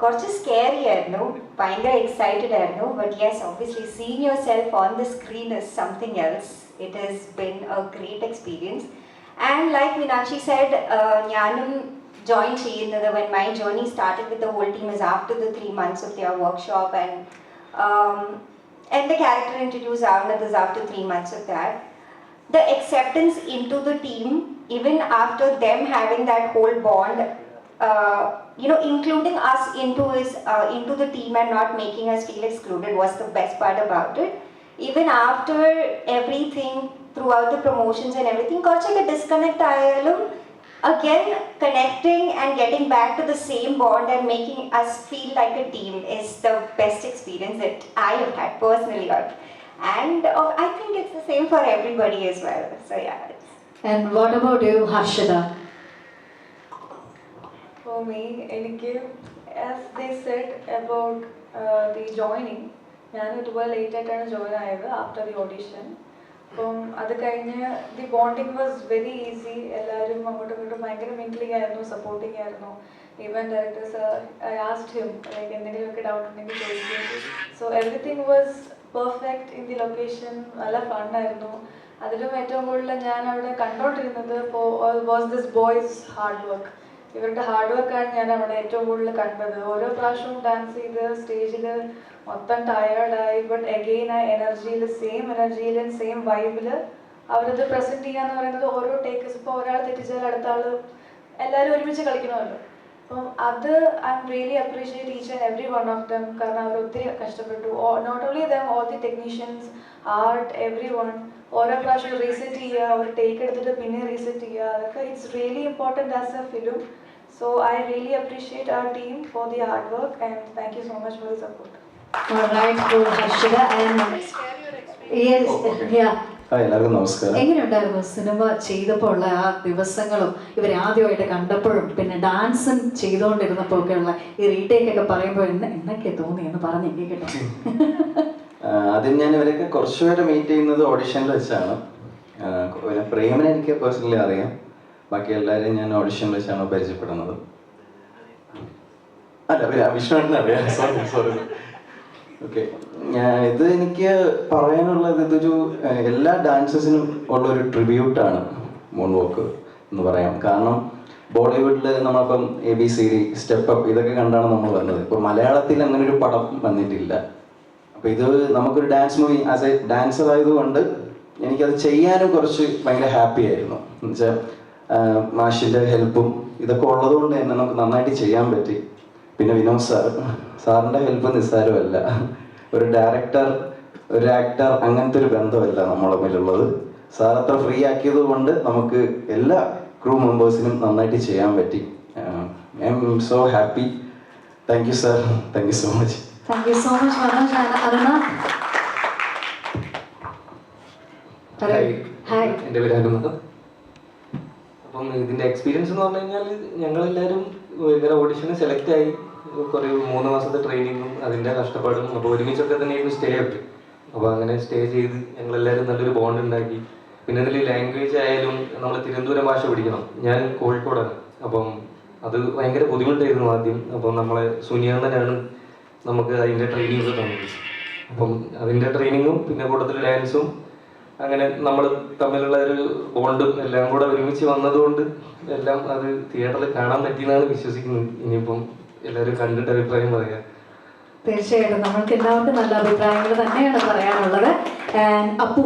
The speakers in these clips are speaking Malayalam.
കുറച്ച് സ്കേറി ആയിരുന്നു ഭയങ്കര എക്സൈറ്റഡ് ആയിരുന്നു but yes obviously seen your self on the screen is something else it has been a great experience and like Meenakshi side ഞാനും ജോയിൻ ചെയ്യുന്നത് when my journey started with the whole team is after the three months of their workshop and എന്റെ ക്യാരക്ടർ ഇൻട്രൊഡ്യൂസ് ആവുന്നത് is after three months of that the acceptance into the team even after them having that whole bond Uh, you know, including us into his uh, into the team and not making us feel excluded was the best part about it. Even after everything, throughout the promotions and everything, Kaushik, a disconnect ILM, again connecting and getting back to the same bond and making us feel like a team is the best experience that I have had personally. And uh, I think it's the same for everybody as well. So yeah. And what about you, Harshada? For me, എനിക്ക് as they said about the joining ഞാൻ ഇതുപോലെ ലേറ്റ് ആയിട്ടാണ് ജോയിൻ ആയത് ആഫ്റ്റർ ദി ഓഡീഷൻ അപ്പം അത് കഴിഞ്ഞ് the bonding was very easy എല്ലാവരും അങ്ങോട്ടും ഇങ്ങോട്ടും ഭയങ്കര മിങ്കിളിംഗ് ആയിരുന്നു സപ്പോർട്ടിങ് ആയിരുന്നു. Even directors I asked him like എന്തെങ്കിലുമൊക്കെ ഡൗട്ട് ഉണ്ടെങ്കിൽ ചോദിക്കും. So everything was perfect in the location നല്ല ഫണ്ണായിരുന്നു അതിലും ഏറ്റവും കൂടുതൽ ഞാൻ അവിടെ കണ്ടോണ്ടിരുന്നത് was this boys hard work ഇവരുടെ ഹാർഡ് വർക്കാണ് ഞാൻ അവിടെ ഏറ്റവും കൂടുതൽ കണ്ടത്. ഓരോ പ്രാവശ്യവും ഡാൻസ് ചെയ്ത് സ്റ്റേജിൽ മൊത്തം ടയേർഡായി ബട്ട് അഗെയിൻ ആ എനർജിയിൽ സെയിം എനർജിയിൽ സെയിം വൈബിൽ അവരത് പ്രസന്റ് ചെയ്യാന്ന് പറയുന്നത് ഓരോ ടേക്കേഴ്സ് ഇപ്പോൾ ഒരാൾ തെറ്റിച്ചാൽ അടുത്ത ആൾ എല്ലാവരും ഒരുമിച്ച് കളിക്കണമല്ലോ. അപ്പം അത് I'm really appreciate each and every one of them കാരണം അവർ ഒത്തിരി കഷ്ടപ്പെട്ടു. Not only them all the technicians art every one ഓരോ പ്രാവശ്യം റീസെറ്റ് ചെയ്യുക ഒരു ടേക്ക് എടുത്തിട്ട് പിന്നെ റീസെറ്റ് ചെയ്യുക. അതൊക്കെ it's really important as a film so I really appreciate our team for the hard work and thank you so much for the support. All right, so Harshada and yes, yeah. Hi എല്ലാവർക്കും നമസ്കാരം. എങ്ങനെയുണ്ടായിരുന്നു സിനിമ ചെയ്തപ്പോൾ ഉള്ള ആ ദിവസങ്ങളും? ഇവരെ ആദ്യമായിട്ട് കണ്ടപ്പോഴും പിന്നെ ഡാൻസും ചെയ്തുകൊണ്ടിരുന്നപ്പോൾ ഒക്കെ ഉള്ള ഈ റീടേക്ക് ഒക്കെ പറയുമ്പോൾ എന്ന എന്നൊക്കെ തോന്നി എന്ന് പറഞ്ഞ് എനിക്ക് കേട്ടോ. ആദ്യം ഞാൻ ഇവരൊക്കെ കുറച്ചുപേരെ മീറ്റ് ചെയ്യുന്നത് ഓഡിഷനിൽ വെച്ചാണ്. പിന്നെ പ്രേമനെ എനിക്ക് പേഴ്സണലി അറിയാം. ബാക്കി എല്ലാവരെയും ഞാൻ ഓഡിഷൻ വെച്ചാണ് പരിചയപ്പെടുന്നത്. അല്ല ഞാൻ സോറി സോറി ഓക്കെ ഇത് എനിക്ക് പറയാനുള്ളത് ഇതൊരു എല്ലാ ഡാൻസേഴ്സിനും ഉള്ള ഒരു ട്രിബ്യൂട്ടാണ് മൂൺ വോക്ക് എന്ന് പറയാം. കാരണം ബോളിവുഡിൽ നമ്മളിപ്പം A B C D step up ഇതൊക്കെ കണ്ടാണ് നമ്മൾ വന്നത്. ഇപ്പോൾ മലയാളത്തിൽ അങ്ങനെ ഒരു പടം വന്നിട്ടില്ല. അപ്പൊ ഇത് നമുക്കൊരു dance movie as a dancer ആയതുകൊണ്ട് എനിക്കത് ചെയ്യാനും കുറച്ച് ഭയങ്കര ഹാപ്പി ആയിരുന്നു. എന്നുവെച്ചാൽ മാഷിന്റെ ഹെൽപ്പും ഇതൊക്കെ ഉള്ളതുകൊണ്ട് തന്നെ നമുക്ക് നന്നായിട്ട് ചെയ്യാൻ പറ്റി. പിന്നെ വിനോദ് സാർ സാറിന്റെ ഹെൽപ്പ് നിസ്സാരമല്ല. ഒരു ഡയറക്ടർ ഒരു ആക്ടർ അങ്ങനത്തെ ഒരു ബന്ധമല്ല നമ്മൾ തമ്മിലുള്ളത്. സാർ അത്ര ഫ്രീ ആക്കിയത് കൊണ്ട് നമുക്ക് എല്ലാ ക്രൂ മെമ്പേഴ്സിനും നന്നായിട്ട് ചെയ്യാൻ പറ്റി. I'm so happy thank you sir thank you so much thank you so much Manoj Aruna hi എന്റെ പേര് ഇതിന്റെ എക്സ്പീരിയൻസ് എന്ന് പറഞ്ഞു കഴിഞ്ഞാൽ ഞങ്ങളെല്ലാവരും ഇങ്ങനെ ഓഡിഷന് സെലക്ട് ആയി. കുറേ മൂന്ന് മാസത്തെ ട്രെയിനിങ്ങും അതിന്റെ കഷ്ടപ്പാടും അപ്പോൾ ഒരുമിച്ചൊക്കെ തന്നെയായിരുന്നു സ്റ്റേ ഒക്കെ അപ്പോൾ അങ്ങനെ സ്റ്റേ ചെയ്ത് ഞങ്ങളെല്ലാവരും നല്ലൊരു ബോണ്ട് ഉണ്ടാക്കി. പിന്നെ അതിൽ ലാംഗ്വേജ് ആയാലും നമ്മൾ തിരുവനന്തപുരം ഭാഷ പഠിക്കണം. ഞാൻ കോഴിക്കോടാണ്. അപ്പം അത് ഭയങ്കര ബുദ്ധിമുട്ടായിരുന്നു ആദ്യം. അപ്പം നമ്മളെ സുനിയണ്ണനാണ് നമുക്ക് അതിന്റെ ട്രെയിനിങ് തന്നത്. അപ്പം അതിന്റെ ട്രെയിനിങ്ങും പിന്നെ കൂട്ടത്തിൽ ഡാൻസും അങ്ങനെ നമ്മൾ തമ്മിലുള്ള ഒരു ബോണ്ടും എല്ലാം കൂടെ ഒരുമിച്ച് വന്നതുകൊണ്ട് എല്ലാം അത് തിയേറ്ററിൽ കാണാൻ പറ്റിയെന്നാണ് വിശ്വസിക്കുന്നത്. ഇനിയിപ്പം എല്ലാവരും കണ്ടിട്ട് അഭിപ്രായം പറയാം. തീർച്ചയായിട്ടും. നമ്മൾക്ക് എല്ലാവർക്കും നല്ല അഭിപ്രായങ്ങൾ തന്നെയാണ് പറയാനുള്ളത്. അപ്പു.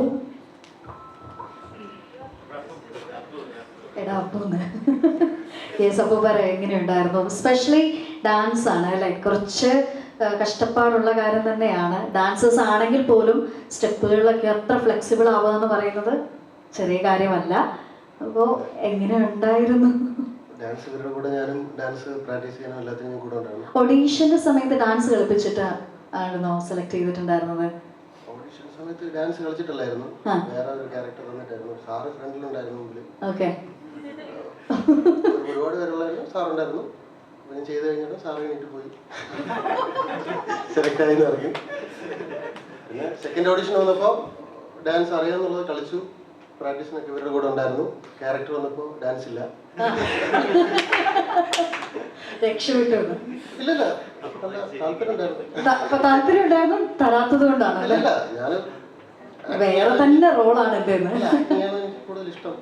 എടാ അപ്പൂന്ന് യെസ് അപ്പു പറ എങ്ങനെയുണ്ടായിരുന്നു? സ്പെഷ്യലി ഡാൻസ് ആണ് അല്ലെ? കുറച്ച് കഷ്ടപ്പാടുള്ള കാര്യം തന്നെയാണ്. ഡാൻസേഴ്സ് ആണെങ്കിൽ പോലും സ്റ്റെപ്പുകളിലൊക്കെ എത്ര ഫ്ലെക്സിബിൾ ആവുക എന്ന് പറയുന്നത് ചെറിയ കാര്യമല്ല. അപ്പോൾ എങ്ങനെ ഉണ്ടായിരുന്നു? ഡാൻസ് ഇവരുടെ കൂടെ ഞാനും ഡാൻസ് പ്രാക്ടീസ് ചെയ്യാനും എല്ലാത്തിനും കൂടെ ഉണ്ടായിരുന്നു. ഓഡീഷന്റെ സമയത്ത് ഡാൻസ് കളിപ്പിച്ചിട്ട് ആയിരുന്നോ സെലക്ട് ചെയ്തിട്ടുണ്ടായിരുന്നത്? ഓഡിഷൻ സമയത്ത് ഡാൻസ് കളിച്ചിട്ടില്ലായിരുന്നു. വേറെ ഒരു ക്യാരക്ടർ വന്നിട്ടായിരുന്നു. സാറ് ഫ്രണ്ടിലുണ്ടായിരുന്നു മുമ്പിൽ ഓക്കെ ഒരുപാട് പേരുള്ളായിരുന്നു സാറുണ്ടായിരുന്നു. ഞാൻ ചെയ്ത് കഴിഞ്ഞിട്ട് സാറ് കഴിഞ്ഞിട്ട് പോയി. സെലക്ട് ആയി ഇറങ്ങി പിന്നെ സെക്കൻഡ് ഓഡിഷൻ വന്നപ്പോൾ ഡാൻസ് അറിയാമെന്നുള്ളത് കളിച്ചു. പ്രാക്ടീസിനൊക്കെ ഇവരുടെ കൂടെ ഉണ്ടായിരുന്നു. ക്യാരക്ടർ വന്നപ്പോൾ ഡാൻസ് ഇല്ല. രക്ഷപ്പെട്ടു. ഇല്ലല്ല. താല്പര്യം ഉണ്ടായിരുന്നു. തരാത്തത് കൊണ്ടാണ് വേറെ തന്നെ റോളാണ് കൂടുതൽ ഇഷ്ടം.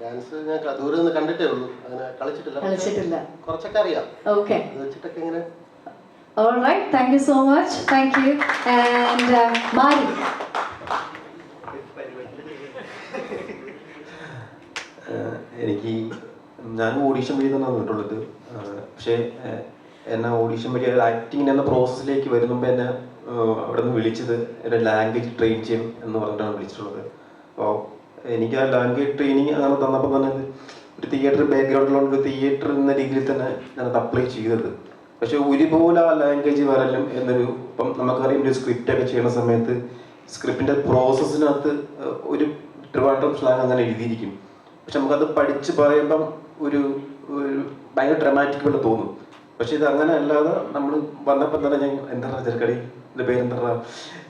ഡാൻസ് ഞാൻ ദൂരെ നിന്ന് കണ്ടിട്ടേ ഉള്ളൂ. അങ്ങനെ കളിച്ചിട്ടില്ല. കളിച്ചിട്ടില്ല. കുറച്ചൊക്കെ അറിയാം. ഓക്കെ വെച്ചിട്ടൊക്കെ ഇങ്ങനെ All right, thank you so much. Thank you. And uh, Mari. എനിക്ക് ഞാൻ ഓഡീഷൻ വഴി തന്നെ വന്നിട്ടുള്ളത്. പക്ഷേ എന്നെ ഓഡീഷൻ വഴി ആക്ടിങ് എന്ന പ്രോസസ്സിലേക്ക് വരുമ്പോൾ എന്നെ അവിടെ നിന്ന് വിളിച്ചത് എന്റെ ലാംഗ്വേജ് ട്രെയിൻ ചെയ്യും എന്ന് പറഞ്ഞിട്ടാണ് വിളിച്ചിട്ടുള്ളത്. അപ്പോൾ എനിക്ക് ആ ലാംഗ്വേജ് ട്രെയിനിങ് അങ്ങനെ തന്നപ്പോൾ തന്നെ ഒരു തിയേറ്റർ ബാക്ക്ഗ്രൗണ്ടിലുള്ള ഒരു തിയേറ്റർ എന്ന രീതിയിൽ തന്നെ ഞാനത് അപ്ലൈ ചെയ്തത്. പക്ഷെ ഒരുപോലെ ആ ലാംഗ്വേജ് വരലും എന്നൊരു ഇപ്പം നമുക്കറിയാം ഒരു സ്ക്രിപ്റ്റ് ഒക്കെ ചെയ്യുന്ന സമയത്ത് സ്ക്രിപ്റ്റിന്റെ പ്രോസസ്സിനകത്ത് ഒരു ട്രിവാൻഡ്രം സ്ലാങ് അങ്ങനെ എഴുതിയിരിക്കും. പക്ഷെ നമുക്കത് പഠിച്ച് പറയുമ്പം ഒരു ഒരു ഭയങ്കര ഡ്രമാറ്റിക് പോലെ തോന്നും. പക്ഷെ ഇത് അങ്ങനെ അല്ലാതെ നമ്മൾ വന്നപ്പോൾ തന്നെ ഞാൻ എന്താ ചെറുക്കടി? എന്റെ പേരെന്താ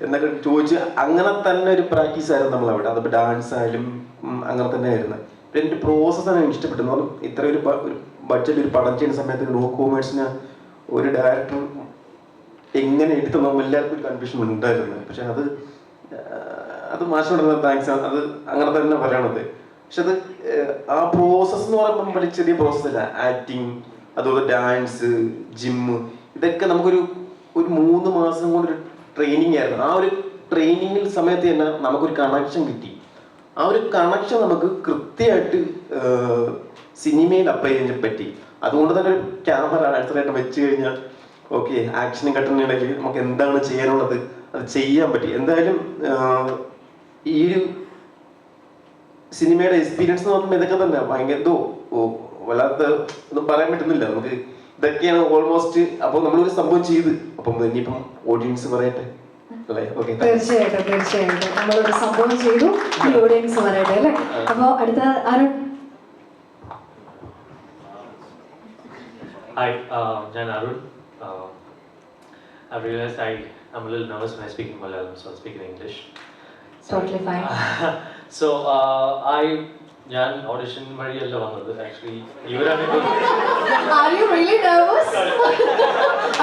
എന്നൊക്കെ ചോദിച്ച് അങ്ങനെ തന്നെ ഒരു പ്രാക്ടീസ് ആയിരുന്നു നമ്മൾ അവിടെ അതിപ്പോൾ ഡാൻസ് ആയാലും അങ്ങനെ തന്നെ ആയിരുന്നു. പിന്നെ എന്റെ പ്രോസസ്സ് ആണ് എനിക്ക് ഇഷ്ടപ്പെട്ടത് ഇത്ര ഒരു ബഡ്ജറ്റ് ഒരു പടം ചെയ്യുന്ന സമയത്ത് നോ കോമേഴ്സിന് ഒരു ഡയറക്ടർ എങ്ങനെ എടുത്തു നമ്മൾ എല്ലാവർക്കും ഒരു കൺഫ്യൂഷൻ ഉണ്ടായിരുന്നു. പക്ഷെ അത് അത് മാഷിനോട് താങ്ക്സ് ആണ്. അത് അങ്ങനെ തന്നെ പറയണത്. പക്ഷെ അത് ആ പ്രോസസ്സ് എന്ന് പറയുമ്പോൾ വലിയ ചെറിയ പ്രോസസ്സല്ല ആക്ടിങ് അതുപോലെ ഡാൻസ് ജിമ്മ് ഇതൊക്കെ നമുക്കൊരു ഒരു മൂന്ന് മാസം കൊണ്ട് ഒരു ട്രെയിനിങ് ആയിരുന്നു. ആ ഒരു ട്രെയിനിങ്ങിൽ സമയത്ത് തന്നെ നമുക്കൊരു കണക്ഷൻ കിട്ടി. ആ ഒരു കണക്ഷൻ നമുക്ക് കൃത്യമായിട്ട് സിനിമയിൽ അപ്ലൈ ചെയ്യാൻ പറ്റി. അതുകൊണ്ട് തന്നെ ഒരു ക്യാമറ അടുത്തതായിട്ട് വെച്ച് കഴിഞ്ഞാൽ ഓക്കെ ആക്ഷനും കട്ടണിടയിൽ നമുക്ക് എന്താണ് ചെയ്യാനുള്ളത് അത് ചെയ്യാൻ പറ്റി. എന്തായാലും ഈ ഒരു സിനിമയുടെ എക്സ്പീരിയൻസ് എന്ന് പറയുമ്പോൾ ഇതൊക്കെ തന്നെ. ഭയങ്കര എന്തോ വല്ലാത്ത ഒന്നും പറയാൻ പറ്റുന്നില്ല. നമുക്ക് ഇതൊക്കെയാണ് ഓൾമോസ്റ്റ് അപ്പൊ നമ്മളൊരു സംഭവം ചെയ്ത്. അപ്പം ഇനിയിപ്പം ഓഡിയൻസ് പറയട്ടെ? തീർച്ചയായിട്ടും തീർച്ചയായിട്ടും. നമ്മളൊരു സംഭവം ചെയ്തു. ഈ ഓഡിയൻസ് പറയട്ടെ അല്ലേ? അപ്പൊ അടുത്ത Arun uh, Jan Arun. Uh, I realized I am a little nervous when I speak in Malayalam, so I'll speak in English. Totally fine. so uh, I ഞാൻ ഓഡിഷൻ വഴിയല്ല വന്നത് ആക്ച്വലി ഇവരാണ് Are you really nervous?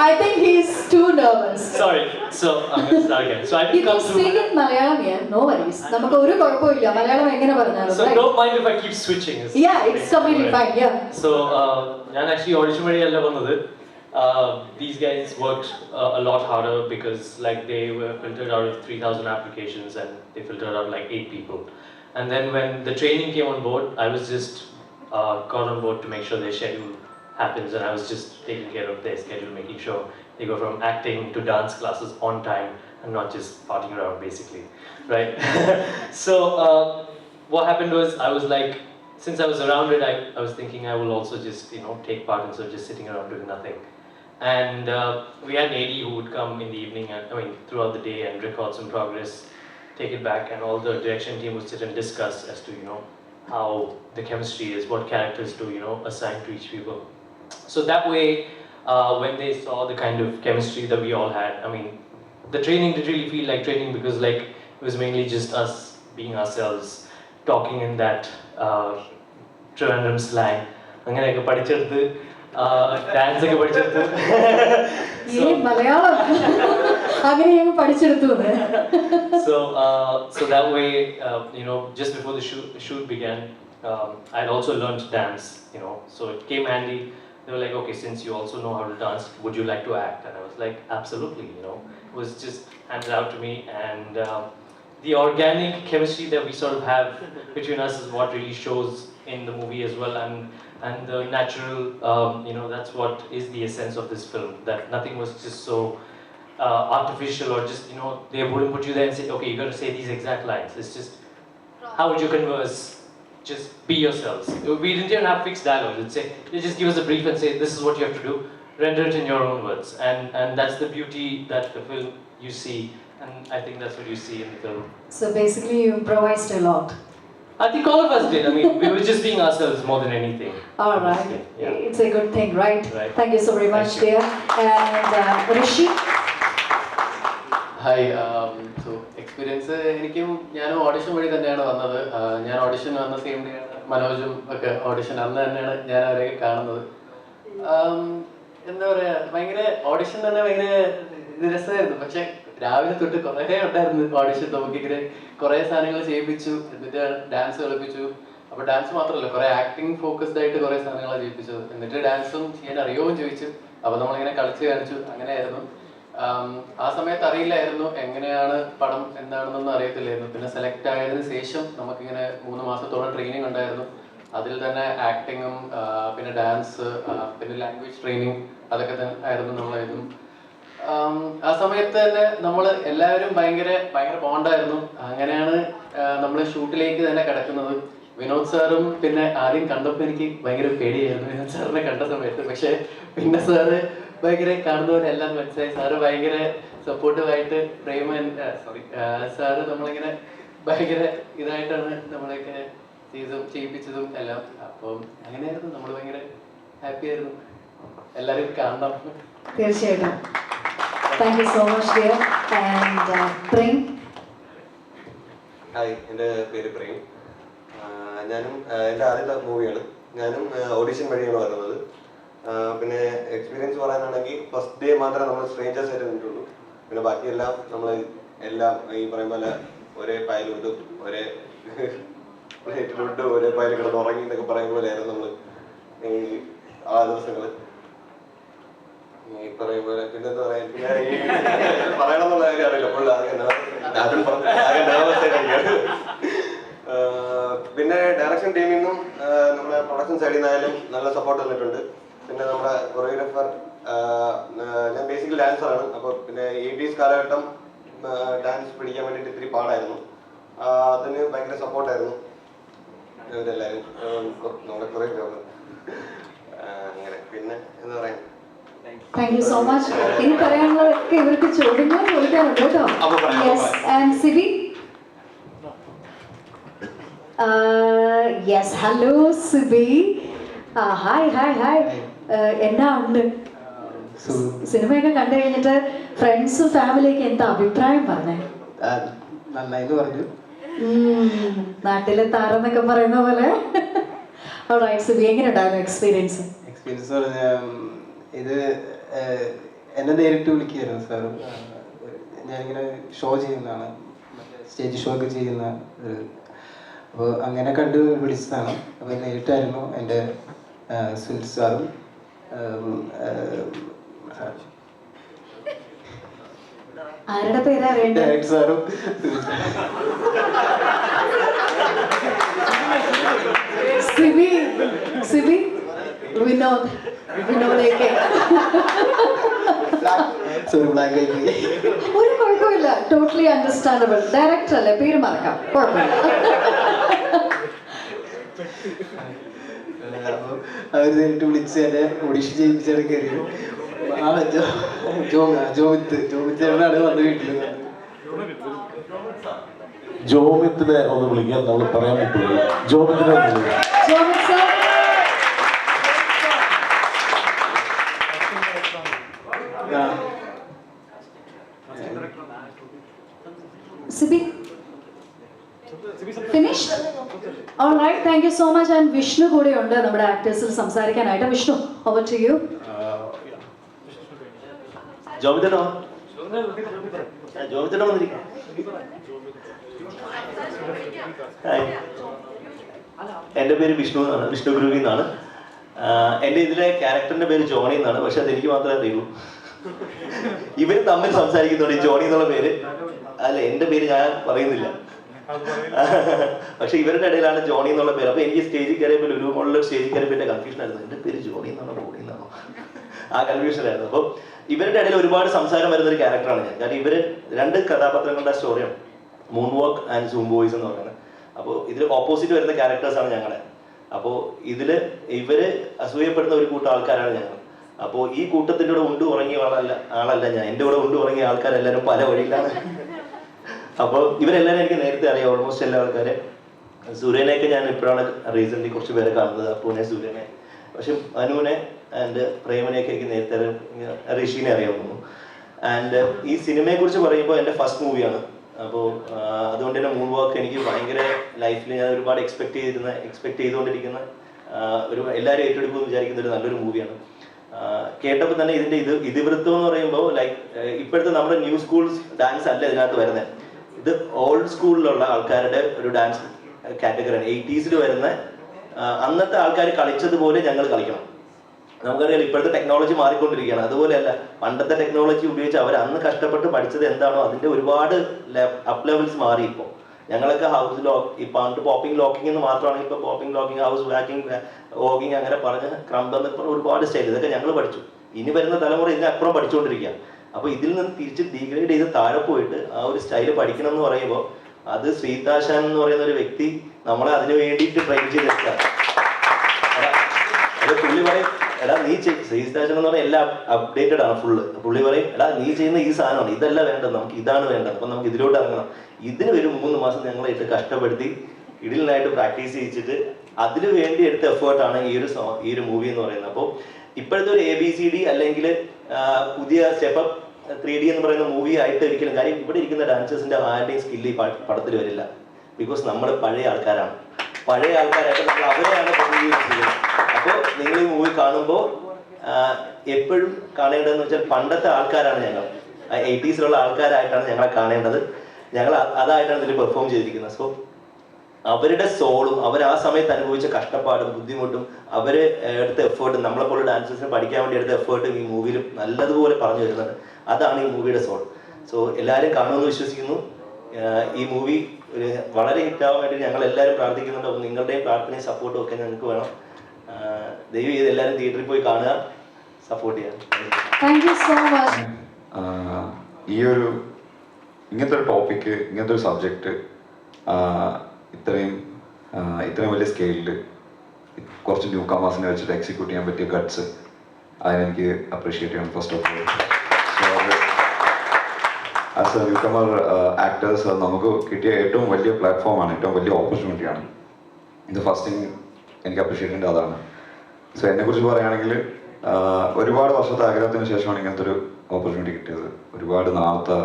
I think he's too nervous. Sorry so I'm gonna start again. So I You didn't can come speak through. in Malayalam here, no worries. നമുക്ക് ഒരു കുഴപ്പമില്ല മലയാളം എങ്ങനെ പറഞ്ഞാലും So right? don't mind if I keep switching. is- Yeah, it's completely fine. Yeah. So uh, ഞാൻ ആക്ച്വലി ഓഡിഷൻ വഴിയല്ല വന്നത് uh, these guys worked uh, a lot harder because like they were filtered out of 3000 applications and they filtered out like eight people and then when the training came on board i was just uh, got on board to make sure their schedule happens and i was just taking care of their schedule making sure they go from acting to dance classes on time and not just partying around basically. Right? So uh, what happened was i was like since I was around it, I, I was thinking I will also just, you know, take part instead of just sitting around doing nothing. And uh, we had an AD who would come in the evening, and, I mean, throughout the day and record some progress, take it back, and all the direction team would sit and discuss as to, you know, how the chemistry is, what characters to, you know, assign to each people. So that way, uh, when they saw the kind of chemistry that we all had, I mean, the training did really feel like training because like it was mainly just us being ourselves, talking in that uh, Trivandrum slang. അങ്ങനെയൊക്കെ പഠിച്ചെടുത്ത് ഡാൻസ് ഒക്കെ പഠിച്ചെടുത്ത് ഈ മലയാളം അങ്ങനെ ഞങ്ങൾ പഠിച്ചെടുത്തു എന്ന്. so uh, so that way uh, you know just before the shoot, shoot began um, i'd also learned to dance you know. So it came handy. They were like okay since you also know how to dance would you like to act? And i was like absolutely you know. It was just handed out to me. And um, the organic chemistry that we sort of have between us is what really shows in the movie as well. And and the natural um, you know that's what is the essence of this film that nothing was just so uh, artificial or just you know they wouldn't put you there and say okay you got to say these exact lines. It's just how would you converse? Just be yourselves. We didn't even have fixed dialogue. It'd say they just give us a brief and say this is what you have to do render it in your own words. And and that's the beauty that the film you see. And i think that's what you see in the film. So basically you improvised a lot. i think all of us did. I mean we were just being ourselves more than anything. All right. yeah. It's a good thing, right? Right. Thank you so very much, Thank dear. And uh, Rishi, hi so experience എനിക്കും ഞാനും ഓഡിഷൻ വഴി തന്നെയാണ് വന്നത്. ഞാൻ ഓഡിഷൻ വന്ന സെയിം ഡേ മനോജും ഒക്കെ ഓഡിഷൻ അന്ന് തന്നെയാണ് ഞാൻ അവരെ കാണുന്നത്. എന്താ പറയാ ഭയങ്കര ഓഡിഷൻ തന്നെ ഭയങ്കര രസമായിരുന്നു. പക്ഷെ രാവിലെ തൊട്ട് കുറേ ഉണ്ടായിരുന്നു ഓഡിഷൻ നമുക്കിങ്ങനെ കുറേ സാധനങ്ങൾ ചെയ്യിപ്പിച്ചു എന്നിട്ട് ഡാൻസ് കളിപ്പിച്ചു. അപ്പോൾ ഡാൻസ് മാത്രമല്ല കുറേ ആക്ടിങ് ഫോക്കസ്ഡ് ആയിട്ട് കുറേ സാധനങ്ങളാണ് ചെയ്യിപ്പിച്ചത്. എന്നിട്ട് ഡാൻസും ചെയ്യാൻ അറിയുമോ ചോദിച്ചു. അപ്പോൾ നമ്മളിങ്ങനെ കളിച്ച് കാണിച്ചു. അങ്ങനെയായിരുന്നു. ആം, സമയത്ത് അറിയില്ലായിരുന്നു എങ്ങനെയാണ് പടം എന്താണെന്നൊന്നും അറിയത്തില്ലായിരുന്നു. പിന്നെ സെലക്ട് ആയതിനു ശേഷം നമുക്കിങ്ങനെ മൂന്ന് മാസത്തോളം ട്രെയിനിങ് ഉണ്ടായിരുന്നു. അതിൽ തന്നെ ആക്ടിങ്ങും പിന്നെ ഡാൻസ് പിന്നെ ലാംഗ്വേജ് ട്രെയിനിങ് അതൊക്കെ തന്നെ ആയിരുന്നു നമ്മളായിരുന്നു ആ സമയത്ത് തന്നെ നമ്മൾ എല്ലാവരും ഭയങ്കര ഭയങ്കര ബോണ്ടായിരുന്നു അങ്ങനെയാണ് നമ്മൾ ഷൂട്ടിലേക്ക് തന്നെ കിടക്കുന്നത്. വിനോദ് സാറും പിന്നെ ആദ്യം കണ്ടപ്പോൾ എനിക്ക് ഭയങ്കര പേടിയായിരുന്നു. വിനോദ് സാറിനെ കണ്ട സമയത്ത്. പക്ഷെ പിന്നെ സാറ് ഭയങ്കര കാണുന്നവരെല്ലാം മനസ്സിലായി. സാറ് ഭയങ്കര സപ്പോർട്ടീവായിട്ട് പ്രേമൻ സോറി സാറ് നമ്മളിങ്ങനെ ഭയങ്കര ഇതായിട്ടാണ് നമ്മളെയൊക്കെ ചെയ്തും ചെയ്യിപ്പിച്ചതും എല്ലാം. അപ്പം അങ്ങനെയായിരുന്നു. നമ്മൾ ഭയങ്കര ഹാപ്പി ആയിരുന്നു. എല്ലാവരും കാണണം. തീർച്ചയായിട്ടും. Thank you so much dear and Prem hi എന്റെ പേര് പ്രേം ഞാനും എന്റെ ആദ്യത്തെ മൂവിയാണ്. ഞാനും ഓഡിഷൻ വഴിയാണ് വരുന്നത്. പിന്നെ എക്സ്പീരിയൻസ് പറയാനാണെങ്കിൽ ഫസ്റ്റ് ഡേ മാത്രമേ നമ്മൾ സ്ട്രേഞ്ചേഴ്സ് ആയിട്ട് നിന്നിട്ടുള്ളൂ. പിന്നെ ബാക്കിയെല്ലാം നമ്മൾ എല്ലാം ഈ പറയും പോലെ ഒരേ പയലുണ്ടും ഒരേ പ്ലേറ്റിലുണ്ട് ഒരേ പയൽ കിടന്ന് ഉറങ്ങി എന്നൊക്കെ പറയുന്ന പോലെയായിരുന്നു നമ്മൾ ഈ ആ ദിവസങ്ങൾ ഈ പറയും പോലെ പിന്നെ ഈ പറയണം എന്നുള്ള കാര്യം അറിയില്ല. അപ്പോൾ ആകെ nervous- ആദ്യം പറഞ്ഞ ആകെ nervous ആയിട്ടിരിക്കുകയാണ്. ആഹ് പിന്നെ ഡയറക്ഷൻ ടീമിൽ നിന്നും നമ്മുടെ പ്രൊഡക്ഷൻ സൈഡിൽ നിന്നായാലും നല്ല സപ്പോർട്ട് തന്നിട്ടുണ്ട് പിന്നെ നമ്മുടെ കൊറിയോഗ്രാഫർ ഞാൻ ഡാൻസ് ആണ്. അപ്പോൾ പിന്നെ എയ്റ്റീസ് കാലഘട്ടം ഡാൻസ് പിടിക്കാൻ വേണ്ടിയിട്ട് ഇത്തിരി പാടായിരുന്നു. അതിന് ഭയങ്കര സപ്പോർട്ടായിരുന്നു ഇവരെല്ലാവരും ആഹ് കുറേ അങ്ങനെ. പിന്നെ എന്താ പറയാ? താങ്ക് യു സോ മച്ച് ഇനി പറയാനുള്ളതൊക്കെ ഇവർക്ക് ചോദ്യങ്ങൾ ചോദിക്കാറുണ്ട് കേട്ടോ. Yes and Sibi yes hello Sibi hi hi hi എന്നാ ഉണ്ട്? സിനിമയൊക്കെ കണ്ടു കഴിഞ്ഞിട്ട് ഫ്രണ്ട്സ് ഫാമിലിയൊക്കെ എന്താ അഭിപ്രായം പറഞ്ഞേ? നന്നായിന്ന് പറഞ്ഞു. നാട്ടിലെ താരെന്നൊക്കെ പറയുന്ന പോലെ. Alright, സിബി എങ്ങനെ ഉണ്ടായിരുന്നു എക്സ്പീരിയൻസ് എക്സ്പീരിയൻസ് പറഞ്ഞ ഇത് എന്നെ നേരിട്ട് വിളിക്കുകയായിരുന്നു സാർ ഞാനിങ്ങനെ ഷോ ചെയ്യുന്നതാണ്. സ്റ്റേജ് ഷോ ഒക്കെ ചെയ്യുന്ന ഒരു അപ്പോൾ അങ്ങനെ കണ്ട് വിളിച്ചതാണ്. അപ്പോൾ നേരിട്ടായിരുന്നു എന്റെ സുനിൽ സാറും ആരുടെ പേരാ വേണ്ടത് ഡയറക്ടർ സാറും സിബി സിബി വിനോദ് ഒരു കുഴപ്പമില്ല. ടോട്ടലി അണ്ടർസ്റ്റാൻഡബിൾ ഡയറക്ടർ അല്ലേ? പേര് മറക്കാം. കുഴപ്പമില്ല. അവർ അവർ നേരിട്ട് വിളിച്ച് എന്നെ ഓഡിഷൻ ചെയ്യിപ്പിച്ചാണ് കയറിയത് ആ ജോ ജോ ജോമിത്ത് ജോമിത്തേനാണ് വന്ന് വീട്ടിൽ ജോമിത്തിനെ ഒന്ന് വിളിക്കാൻ നമ്മൾ പറയാൻ പറ്റില്ല ജോമിത്തിനെ ഒന്ന് വിളിക്കാം. Finish alright thank you so much and Vishnu കൂടെ ഉണ്ട് നമ്മുടെ ആക്ടേഴ്സിൽ സംസാരിക്കാനായിട്ട്. വിഷ്ണു ഓവർ ടു യു ജോമിതനോ ജോബിതനോ വന്നിരിക്കാം. എന്റെ പേര് വിഷ്ണു എന്നാണ് വിഷ്ണു ഗ്രൂവി എന്നാണ് എന്റെ എന്റെ ഇതിലെ ക്യാരക്ടറിന്റെ പേര് ജോണി എന്നാണ് പക്ഷെ അതെനിക്ക് മാത്രമേ അറിയൂ ഇവർ തമ്മിൽ സംസാരിക്കുന്നുണ്ട് ഈ ജോണി എന്നുള്ള പേര് അല്ല എന്റെ പേര് ഞാൻ പറയുന്നില്ല. പക്ഷെ ഇവരുടെ ഇടയിലാണ് ജോണി എന്നുള്ള പേര്. അപ്പൊ എനിക്ക് സ്റ്റേജിൽ കയറിയപ്പോൾ ഒരു മുകളിൽ സ്റ്റേജിൽ കയറിയപ്പോൾ എന്റെ കൺഫ്യൂഷൻ ആയിരുന്നു. എന്റെ പേര് ജോണി എന്നാണോ ബോണി എന്നാണോ? ആ കൺഫ്യൂഷൻ ആയിരുന്നു. അപ്പോൾ ഇവരുടെ ഇടയിൽ ഒരുപാട് സംസാരം വരുന്ന ഒരു ക്യാരക്ടറാണ് ഞാൻ. കാരണം ഇവർ രണ്ട് കഥാപാത്രങ്ങളുടെ സ്റ്റോറിയാണ് moon walk and zoom boys എന്ന് പറയുന്നത്. അപ്പോൾ ഇതിൽ ഓപ്പോസിറ്റ് വരുന്ന ക്യാരക്ടേഴ്സാണ് ഞങ്ങളെ. അപ്പോൾ ഇതിൽ ഇവർ അസൂയപ്പെടുന്ന ഒരു കൂട്ടം ആൾക്കാരാണ് ഞങ്ങൾ. അപ്പോൾ ഈ കൂട്ടത്തിന്റെ കൂടെ ഉണ്ട് ഉറങ്ങിയ ആളല്ല ആളല്ല ഞാൻ. എന്റെ കൂടെ ഉണ്ട് ഉറങ്ങിയ ആൾക്കാരെല്ലാവരും പല വഴിയിലാണ്. അപ്പോൾ ഇവരെല്ലാവരും എനിക്ക് നേരത്തെ അറിയാം. ഓൾമോസ്റ്റ് എല്ലാ ആൾക്കാരെ. സൂര്യനെയൊക്കെ ഞാൻ ഇപ്പോഴാണ് റീസെന്റ് കുറച്ച് പേരെ കാണുന്നത്. അപ്പൂനെ സൂര്യനെ. പക്ഷെ അനുവിനെ ആൻഡ് പ്രേമനെയൊക്കെ നേരത്തെ അറിയാം. ഋഷിനെ അറിയാവുന്നു ആൻഡ് ഈ സിനിമയെ കുറിച്ച് പറയുമ്പോൾ എന്റെ ഫസ്റ്റ് മൂവിയാണ് അപ്പോൾ അതുകൊണ്ട് തന്നെ മൂൺ വാക്ക് എനിക്ക് ഭയങ്കര ലൈഫിൽ ഞാൻ ഒരുപാട് എക്സ്പെക്ട് ചെയ്തിരുന്ന എക്സ്പെക്ട് ചെയ്തുകൊണ്ടിരിക്കുന്ന ഒരു എല്ലാവരും ഏറ്റെടുക്കുമെന്ന് വിചാരിക്കുന്ന ഒരു നല്ലൊരു മൂവിയാണ് കേട്ടപ്പോൾ തന്നെ ഇതിന്റെ ഇത് ഇതിവൃത്തം എന്ന് പറയുമ്പോൾ ലൈക്ക് ഇപ്പോഴത്തെ നമ്മുടെ ന്യൂ സ്കൂൾ ഡാൻസ് അല്ല ഇതിനകത്ത് വരുന്നത് ഇത് ഓൾഡ് സ്കൂളിലുള്ള ആൾക്കാരുടെ ഒരു ഡാൻസ് കാറ്റഗറിയാണ് എയ്റ്റീസിൽ വരുന്ന അന്നത്തെ ആൾക്കാർ കളിച്ചതുപോലെ ഞങ്ങൾ കളിക്കണം. നമുക്കറിയാം ഇപ്പോഴത്തെ ടെക്നോളജി മാറിക്കൊണ്ടിരിക്കുകയാണ്. അതുപോലെയല്ല പണ്ടത്തെ ടെക്നോളജി ഉപയോഗിച്ച് അവർ അന്ന് കഷ്ടപ്പെട്ട് പഠിച്ചത് എന്താണോ അതിന്റെ ഒരുപാട് അപ് ലെവൽസ് മാറി ഇപ്പോൾ ഞങ്ങളൊക്കെ ഹൗസ് ലോക്ക് ഈ പണ്ട് പോപ്പിംഗ് ലോക്കിംഗ് എന്ന് മാത്രമാണ് ഇപ്പോൾ popping locking house walking walking അങ്ങനെ പറഞ്ഞ് ക്രംബ് എന്ന് പറഞ്ഞ ഒരുപാട് സ്റ്റൈൽ ഇതൊക്കെ ഞങ്ങൾ പഠിച്ചു. ഇനി വരുന്ന തലമുറ ഇതിനപ്പുറം പഠിച്ചുകൊണ്ടിരിക്കുക അപ്പോൾ ഇതിൽ നിന്ന് തിരിച്ച് ഡീഗ്രേഡ് ചെയ്ത് താഴെ പോയിട്ട് ആ ഒരു സ്റ്റൈൽ പഠിക്കണം എന്ന് പറയുമ്പോൾ അത് ശ്രീതാശാൻ എന്ന് പറയുന്ന ഒരു വ്യക്തി നമ്മളെ അതിനു വേണ്ടിയിട്ട് ട്രെയിൻ ചെയ്തെടുക്കുക പുള്ളി പറയും എടാ നീ ശ്രീസ്താശൻ എന്ന് പറഞ്ഞാൽ എല്ലാം അപ്ഡേറ്റഡ് ആണ് ഫുള്ള് പുള്ളി പറയും എടാ നീ ചെയ്യുന്ന ഈ സാധനമാണ്. ഇതല്ല വേണ്ടത് നമുക്ക് ഇതാണ് വേണ്ടത്. അപ്പം നമുക്ക് ഇതിലോട്ട് ഇറങ്ങണം. ഇതിന് ഒരു മൂന്ന് മാസം ഞങ്ങളെ ഇട്ട് കഷ്ടപ്പെടുത്തി ഇടിലിനായിട്ട് പ്രാക്ടീസ് ചെയ്യിച്ചിട്ട് അതിനു വേണ്ടി എടുത്ത എഫേർട്ടാണ് ഈ ഒരു സോങ് ഈ ഒരു മൂവി എന്ന് പറയുന്നത്. അപ്പോൾ ഇപ്പോഴത്തെ ഒരു എ ബി സി ഡി അല്ലെങ്കിൽ പുതിയ സ്റ്റെപ്പ് ത്രീ ഡി എന്ന് പറയുന്ന മൂവി ആയിട്ട് ഒരിക്കലും കാര്യം ഇവിടെ ഇരിക്കുന്ന ഡാൻസേഴ്സിന്റെ ആരുടെയും സ്കില്ല് ഈ പടത്തിൽ വരില്ല. ബിക്കോസ് നമ്മൾ പഴയ ആൾക്കാരാണ്. പഴയ ആൾക്കാരായിട്ട് നമ്മൾ അവരെയാണ് പ്രതിനിധീകരിച്ച് ചെയ്യുന്നത് അപ്പോൾ നിങ്ങൾ ഈ മൂവി കാണുമ്പോൾ എപ്പോഴും കാണേണ്ടതെന്ന് വെച്ചാൽ പണ്ടത്തെ ആൾക്കാരാണ് ഞങ്ങൾ. എയ്റ്റീസിലുള്ള ആൾക്കാരായിട്ടാണ് ഞങ്ങളെ കാണേണ്ടത്. ഞങ്ങൾ അതായിട്ടാണ് ഇതിൽ പെർഫോം ചെയ്തിരിക്കുന്നത്. സോ അവരുടെ സോളും അവർ ആ സമയത്ത് അനുഭവിച്ച കഷ്ടപ്പാടും ബുദ്ധിമുട്ടും അവർ എടുത്ത എഫേർട്ടും നമ്മളെ പോലെ ഡാൻസേഴ്സിന് പഠിക്കാൻ വേണ്ടി എടുത്ത എഫേർട്ടും ഈ മൂവിയിലും നല്ലതുപോലെ പറഞ്ഞു വരുന്നുണ്ട് അതാണ് ഈ മൂവിയുടെ സോൾ സോ എല്ലാവരും കാണുമെന്ന് വിശ്വസിക്കുന്നു. ഈ മൂവി ഒരു വളരെ ഹിറ്റാവാൻ വേണ്ടി ഞങ്ങൾ എല്ലാവരും പ്രാർത്ഥിക്കുന്നുണ്ട്. നിങ്ങളുടെയും പ്രാർത്ഥനയും സപ്പോർട്ടും ഒക്കെ ഞങ്ങൾക്ക് വേണം. ദയവ് ചെയ്ത് എല്ലാവരും തിയേറ്ററിൽ പോയി കാണുക. സപ്പോർട്ട് ചെയ്യാം. ഈ ഒരു ഇങ്ങനത്തെ ഒരു ടോപ്പിക്ക് ഇങ്ങനത്തെ ഒരു സബ്ജക്റ്റ് ഇത്രയും ഇത്രയും വലിയ സ്കെയിലിൽ കുറച്ച് ന്യൂ കമാസിനെ വെച്ചിട്ട് എക്സിക്യൂട്ട് ചെയ്യാൻ പറ്റിയ ഗഡ്സ് അതിനെനിക്ക് അപ്രീഷിയേറ്റ് ചെയ്യണം first of all as a newcomer actors നമുക്ക് കിട്ടിയ ഏറ്റവും വലിയ പ്ലാറ്റ്ഫോമാണ് ഏറ്റവും വലിയ ഓപ്പർച്യൂണിറ്റിയാണ് ഇത് ഫസ്റ്റ് തിങ് എനിക്ക് അപ്രീഷിയേറ്റ് അതാണ്. സോ എന്നെക്കുറിച്ച് പറയുകയാണെങ്കിൽ ആഹ് ഒരുപാട് വർഷത്തെ ആഗ്രഹത്തിന് ശേഷമാണ് ഇങ്ങനത്തെ ഒരു ഓപ്പർച്യൂണിറ്റി കിട്ടിയത്. ഒരുപാട് നാളത്തെ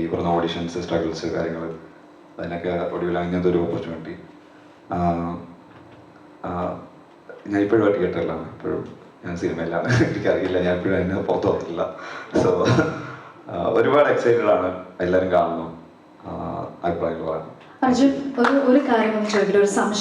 ഈ പറഞ്ഞ ഓഡിഷൻസ് സ്ട്രഗിൾസ് കാര്യങ്ങൾ അതിനൊക്കെ ഒടുവിലാണ് ഇങ്ങനത്തെ ഒരു ഓപ്പർച്യൂണിറ്റി ഞാൻ ഇപ്പോഴും തിയേറ്ററിലാണ് ഇപ്പോഴും ഞാൻ സിനിമയിലാണ്. എനിക്കറിയില്ല ഞാൻ ഇപ്പോഴും അതിന് പുറത്ത് വന്നിട്ടില്ല. സോ ഒരുപാട് എക്സൈറ്റഡ് ആണ് എല്ലാവരും കാണുന്നു അഭിപ്രായങ്ങൾ പറയാം അർജുൻ ഒരു ഒരു കാര്യം ചോദിക്കട്ടെ? ഒരു സംശയം